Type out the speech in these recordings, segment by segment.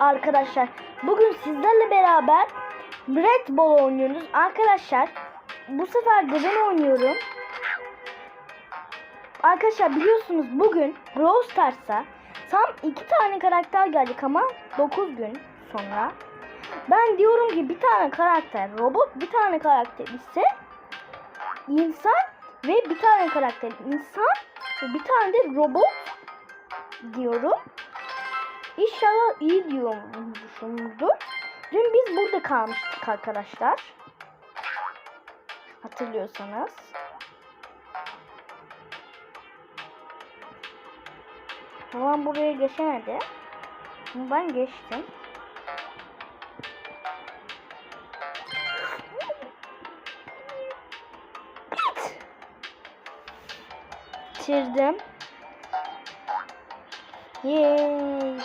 Arkadaşlar, bugün sizlerle beraber Red Ball oynuyoruz. Arkadaşlar bu sefer ben oynuyorum. Arkadaşlar biliyorsunuz bugün Brawl Stars'a tam iki tane karakter gelecek ama 9 gün sonra. Ben diyorum ki bir tane karakter robot, bir tane karakter ise insan ve bir tane karakter insan ve bir tane de robot diyorum. İnşallah iyi diyormuşumdur. Dün biz burada kalmıştık arkadaşlar. Hatırlıyorsanız. Babam buraya geçemedi. Ama ben geçtim. Bitirdim. Yay.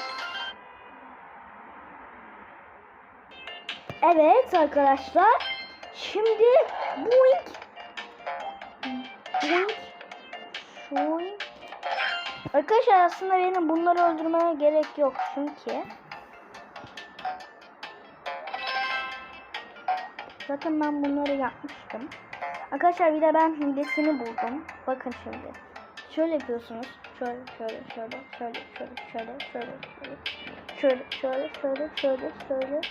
Evet arkadaşlar. Şimdi boink. Boink. Boink. Arkadaşlar aslında benim bunları öldürmeye gerek yok çünkü. Zaten ben bunları yapmıştım. Arkadaşlar bir de ben hilesini buldum. Bakın şimdi. Şöyle yapıyorsunuz. Şöyle şöyle şöyle şöyle şöyle şöyle şöyle şöyle şöyle şöyle şöyle şöyle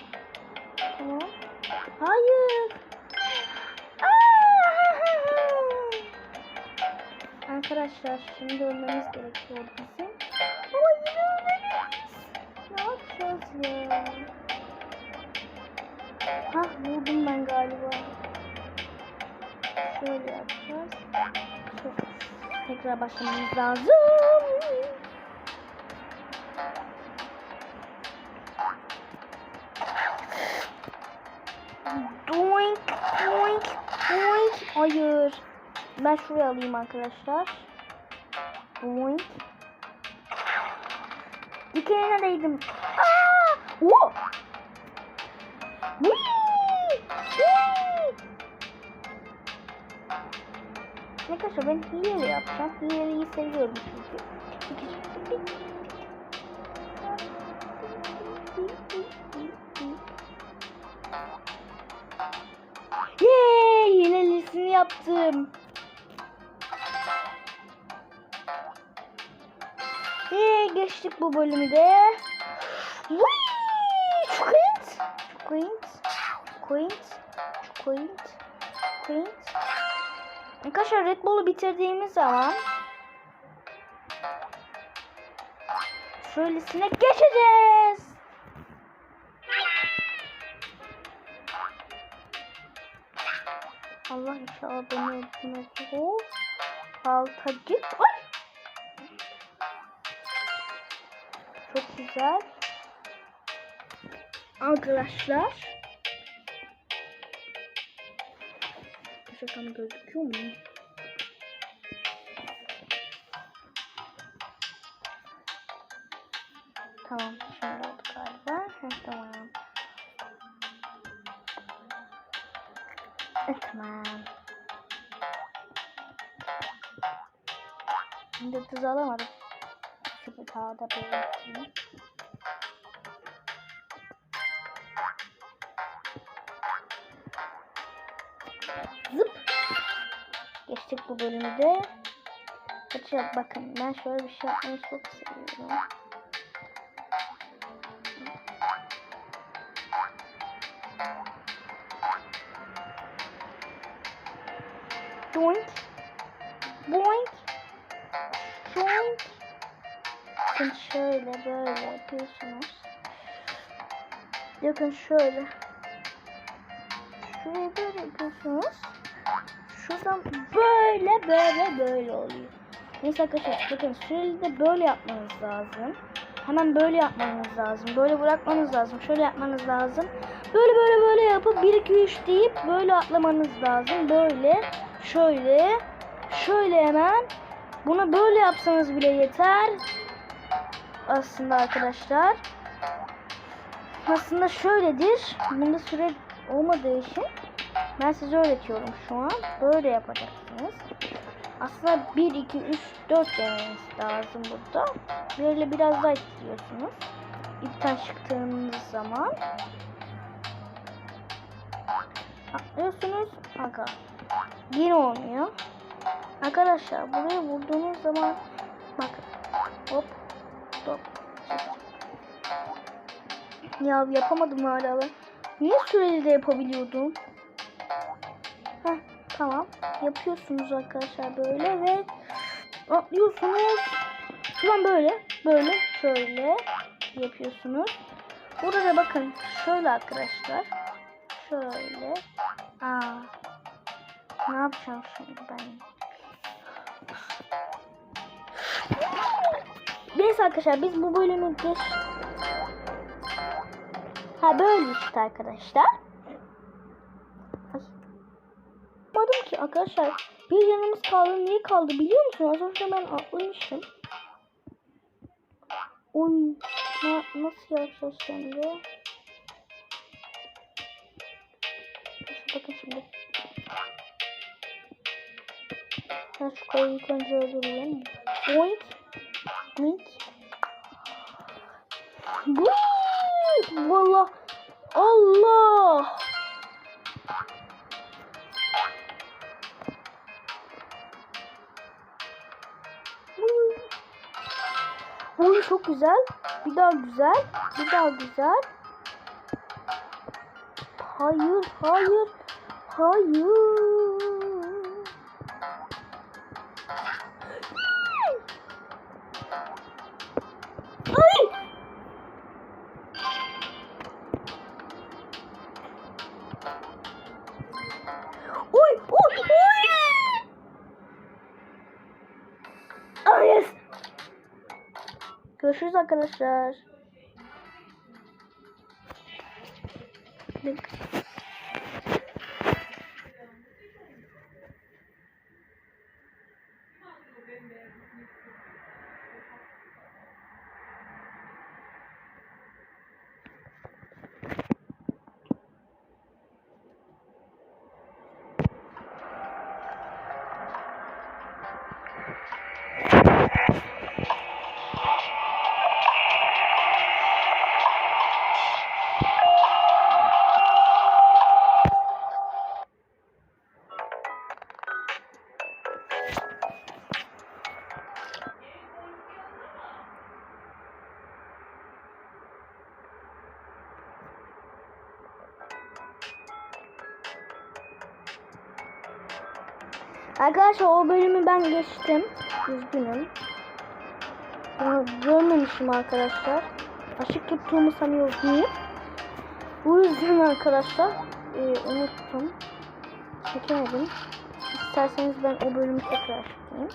Tamam. Hayır. Aa! Arkadaşlar şimdi ölmemiz gerekiyor bizim. Ama yine ölmeliyiz. Ne yapacağız ya? Hah vurdum ben galiba. Şöyle yapacağız. Şöyle. Tekrar başlamamız lazım. Doink. Hayır. Ben şuraya alayım arkadaşlar. Doink. Dikenine değdim. Aa! Oo! Whee! Whee! Arkadaşlar ben hile yapacağım. Hileyi seviyorum çünkü. Yeee yaptım. Yeee geçtik bu bölümü de. Quint. Quint. Quint. Quint. Quint. Arkadaşlar Red Bull'u bitirdiğimiz zaman şöylesine geçeceğiz. Allah inşallah beni öldürmez. O baltacı. Ay! Çok güzel. Arkadaşlar. Şakam gözüküyor mu? Tamam şimdi oldu galiba. Heh, tamam. Şimdi tuz alamadım. Şu bıçağı da böyle. Zıp. Geçtik bu bölümü de. Kaçacak bakın ben şöyle bir şey yapmayı çok seviyorum. Doink. Boink. Bakın şöyle böyle yapıyorsunuz. Bakın şöyle. Şurayı böyle yapıyorsunuz. Şuradan böyle böyle böyle oluyor. Neyse arkadaşlar bakın süreli de böyle yapmanız lazım. Hemen böyle yapmanız lazım. Böyle bırakmanız lazım. Şöyle yapmanız lazım. Böyle böyle böyle yapıp 1 2 3 deyip böyle atlamanız lazım. Böyle şöyle şöyle hemen bunu böyle yapsanız bile yeter. Aslında arkadaşlar. Aslında şöyledir. Bunda süre olmadığı için ben size öğretiyorum şu an. Böyle yapacaksınız. Aslında 1, 2, 3, 4 demeniz lazım burada. Böyle biraz daha istiyorsunuz. ipten çıktığınız zaman atlıyorsunuz. Aga. Yine olmuyor. Arkadaşlar buraya vurduğunuz zaman bak hop hop ya yapamadım hala ben. Niye süreli de yapabiliyordum? Heh, tamam. Yapıyorsunuz arkadaşlar böyle ve atlıyorsunuz. Şuradan böyle, böyle, şöyle yapıyorsunuz. Burada da bakın şöyle arkadaşlar. Şöyle. Aa. Ne yapacağım şimdi ben? Neyse arkadaşlar biz bu bölümü geç Ha böyle işte arkadaşlar. Ay. Anlamadım ki arkadaşlar. Bir yanımız kaldı. Niye kaldı biliyor musun? Az önce ben atlamıştım. Oy. Na, nasıl yapacağız şimdi? Bakın şimdi. Ben şu kayayı ilk önce öldüreyim. Oink. Valla Allah. Oyun çok güzel. Bir daha güzel. Bir daha güzel. Hayır, hayır, hayır. Görüşürüz arkadaşlar. Arkadaşlar o bölümü ben geçtim. Üzgünüm. Bunu görmemişim arkadaşlar. Aşık tuttuğumu sanıyordum. Bu yüzden arkadaşlar e, unuttum. Çekemedim. İsterseniz ben o bölümü tekrar çekeyim.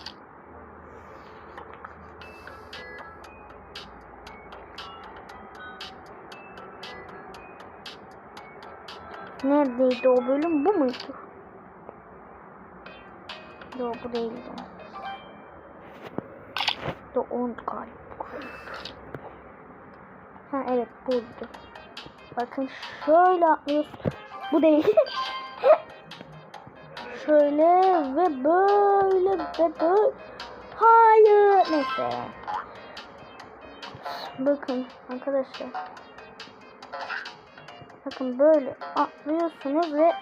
Neredeydi o bölüm? Bu muydu? Yok bu değildi. Da 10 galiba. Ha evet buydu. Bakın şöyle atlıyoruz. Bu değil. şöyle ve böyle ve böyle. Hayır. Neyse. Bakın arkadaşlar. Bakın böyle atlıyorsunuz ve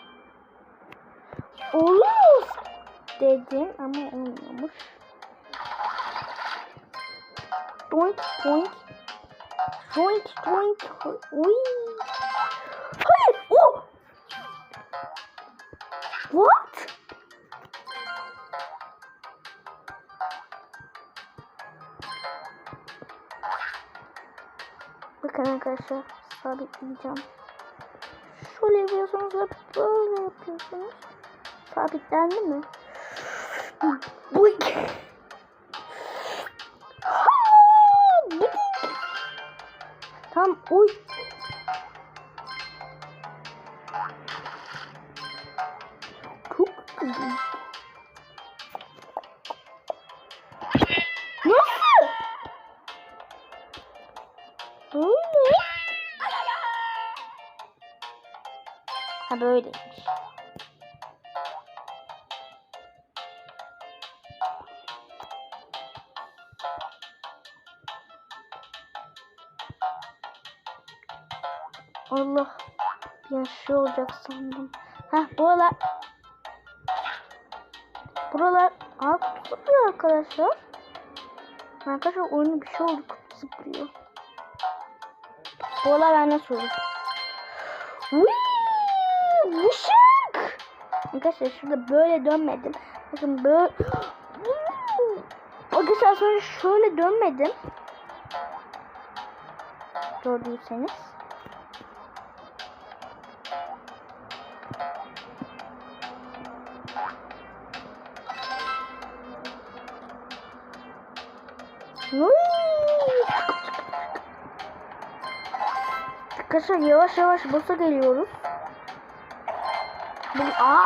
oluyor dedim ama olmamış. Doink doink. Doink doink. Uy. Hayır. Oh. What? Bakın arkadaşlar sabitleyeceğim. Şöyle yapıyorsunuz ve böyle yapıyorsunuz. Sabitlendi mi? Bu Tam uy. Çok güzel. Nasıl? Böyle. Ha böyleymiş. Allah. An şey olacak sandım. Heh buralar. Buralar. Kutu zıplıyor arkadaşlar. Arkadaşlar oyunda bir şey oldu zıplıyor. Buralar ben nasıl olur? Işık! Arkadaşlar şurada böyle dönmedim. Bakın böyle. Arkadaşlar sonra şöyle dönmedim. Gördüyseniz. Arkadaşlar yavaş yavaş boss'a geliyoruz. Bu, aa!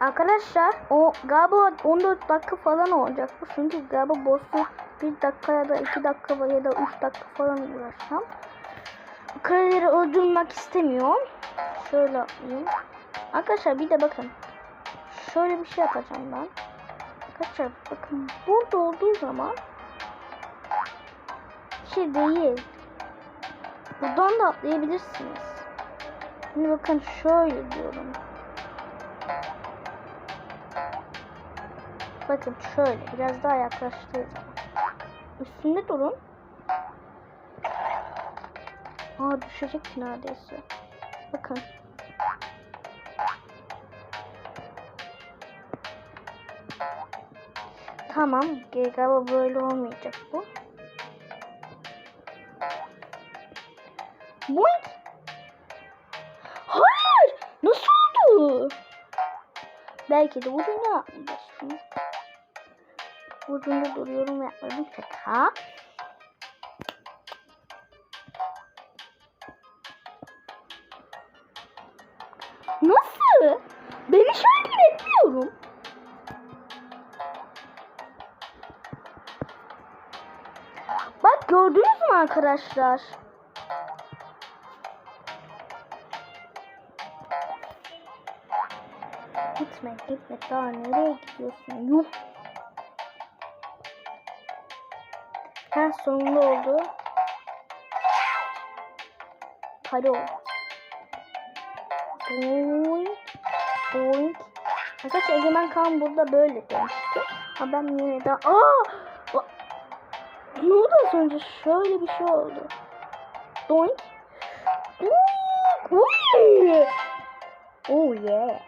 Arkadaşlar o galiba 14 dakika falan olacak bu. Çünkü galiba boss'u 1 dakika ya da 2 dakika ya da 3 dakika falan uğraşacağım. Karaleri öldürmek istemiyorum. Şöyle yapayım. Arkadaşlar bir de bakın. Şöyle bir şey yapacağım ben. Arkadaşlar bakın burada olduğu zaman şey değil. Buradan da atlayabilirsiniz. Şimdi bakın şöyle diyorum. Bakın şöyle biraz daha yaklaştığı zaman. Üstünde durun. Aa düşecek neredeyse. Bakın. Tamam. Galiba böyle olmayacak bu. Boink. Hayır. Nasıl oldu? Belki de ucunda yapmayacağız şunu. Ucunda duruyorum yapmadım. Şaka. Arkadaşlar? Gitme gitme daha nereye gidiyorsun? Yuh. Ha sonunda oldu. Hadi ol. Boink. Boink. Arkadaşlar Egemen Kaan burada böyle demişti. Ama ben yine de... Aa! Ne oldu az önce? Şöyle bir şey oldu. Doink. Boink. Uy! Oh yeah.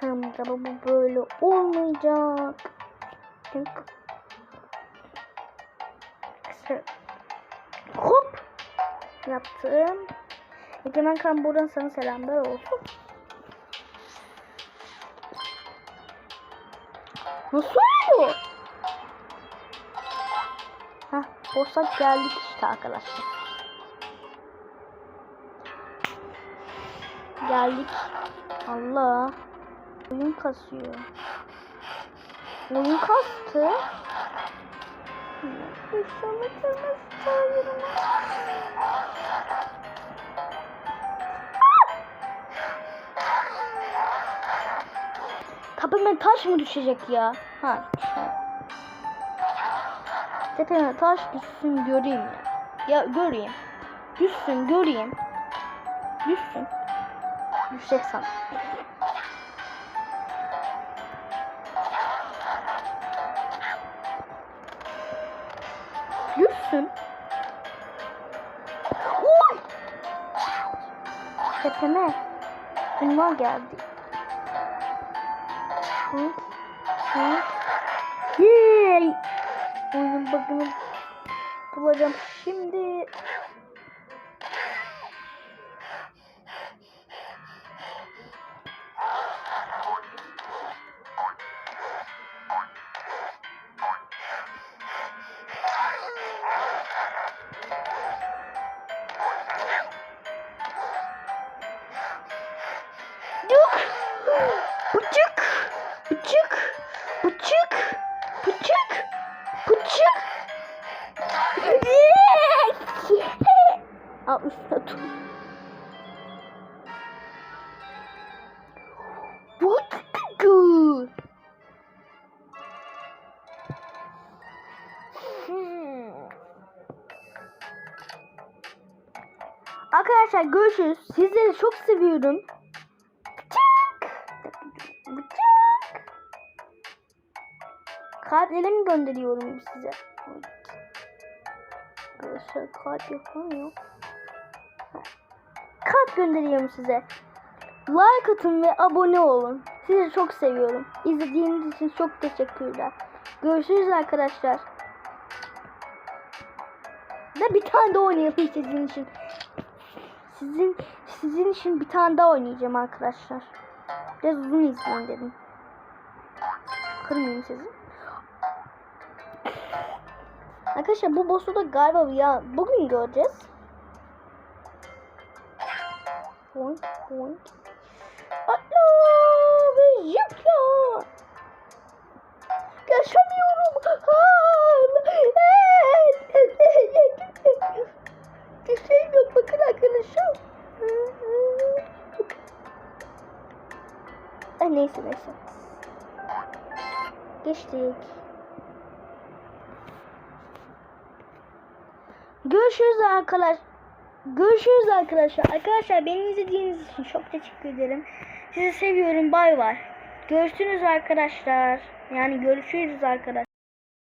Hem de bu böyle olmayacak. Şöyle. Hop. Yaptım. Egemen kan buradan sana selamlar olsun. Nasıl oldu? Heh, bossa geldik işte arkadaşlar. Geldik. Allah. Oyun kasıyor. Oyun kastı. Yaşamak istiyorum. Tepeme taş mı düşecek ya? Ha. Tepeme taş düşsün göreyim. Ya göreyim. Düşsün göreyim. Düşsün. Düşecek sana. Düşsün. Oy! Tepeme. Bunlar geldi. Hı? Yay! Oyunun bug'ını bulacağım şimdi. Arkadaşlar görüşürüz. Sizleri çok seviyorum. Bıçak. Bıçak. Kalplerimi gönderiyorum size. Arkadaşlar kalp yapamıyor. Kalp gönderiyorum size. Like atın ve abone olun. Sizi çok seviyorum. İzlediğiniz için çok teşekkürler. Görüşürüz arkadaşlar. Ve bir tane daha oynayalım sizin için. Sizin sizin için bir tane daha oynayacağım arkadaşlar. Biraz uzun izleyin dedim. Kırmayayım sizi. Arkadaşlar bu boss'u da galiba ya bugün göreceğiz. Boink boink. Atla ve zıpla. Yaşamıyorum. Düşeyim yok bakın arkadaşlar. Ay neyse neyse. Geçtik. Görüşürüz arkadaş. Görüşürüz arkadaşlar. Arkadaşlar beni izlediğiniz için çok teşekkür ederim. Sizi seviyorum. Bay bay. Görüşürüz arkadaşlar. Yani görüşürüz arkadaşlar.